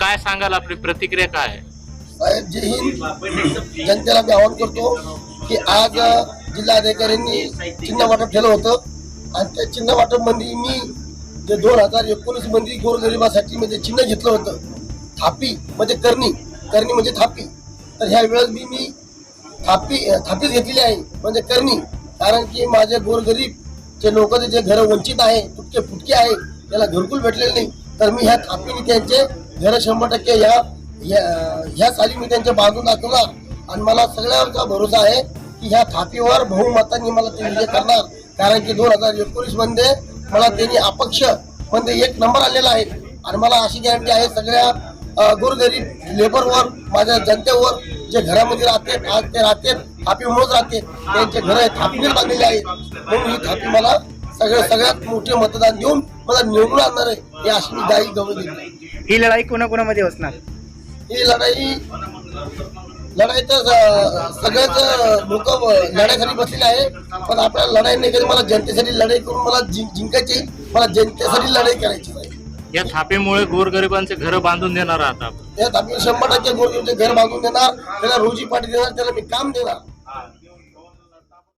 काय सांगाल आपली प्रतिक्रिया काय आहे? साहेब जय हिंद. जनतेला मी आवाहन करतो की आज जिल्हाधिकाऱ्यांनी चिन्ह वाटप केलं होतं. आणि त्या चिन्ह वाटपमध्ये मी जे दोन हजार एकोणीसमध्ये गोरगरिबासाठी म्हणजे चिन्ह घेतलं होतं थापी म्हणजे करणी करणी म्हणजे थापी. तर ह्या वेळेस मी मी थापी अ, थापीच घेतलेली आहे म्हणजे करणी. कारण की माझे गोरगरीब जे लोक जे घर वंचित आहे तुटके फुटके आहे त्याला घरकुल भेटलेले नाही. तर मी ह्या थापीने त्यांचे जरा शंभर टक्के या ह्या- ह्या साली मी त्यांच्या बाजून दाखवणार. आणि मला सगळ्यांचा भरोसा आहे की ह्या थापीवर बहुमतांनी मला ते विजय करणार. कारण की दोन हजार एकोणीसमध्ये मला त्यांनी अपक्षमध्ये एक नंबर आलेला आहे. आणि मला अशी गॅरंटी आहे सगळ्या अ, गोरगरीब लेबरवर माझ्या जनतेवर जे घरामध्ये राहते आज ते राहते थापीमुळेच राहते त्यांचे घर थापीने बांधलेले आहेत. म्हणून ही थापी मला सगळ्या सगळ्यात मोठे मतदान देऊन मला निवडून आणणार आहे हे अशी मी गाई गवळ देतो. ही लढाई कोणाकोणामध्ये असणार? ही लढाई लढाई तर अ, सगळेच लोक लढाईसाठी बसलेले आहे पण आपल्याला लढाई नाही कधी मला जनतेसाठी लढाई करून मला जिं- जिंकायची. मला जनतेसाठी लढाई करायची आहे. या थापीमुळे गोरगरिबांचे घर बांधून देणार आहात आपण. त्यात आपल्याला शंभर टक्के गोरगरीबचे घर बांधून देणार त्याला रोजी पाठी देणार त्याला मी काम देणार.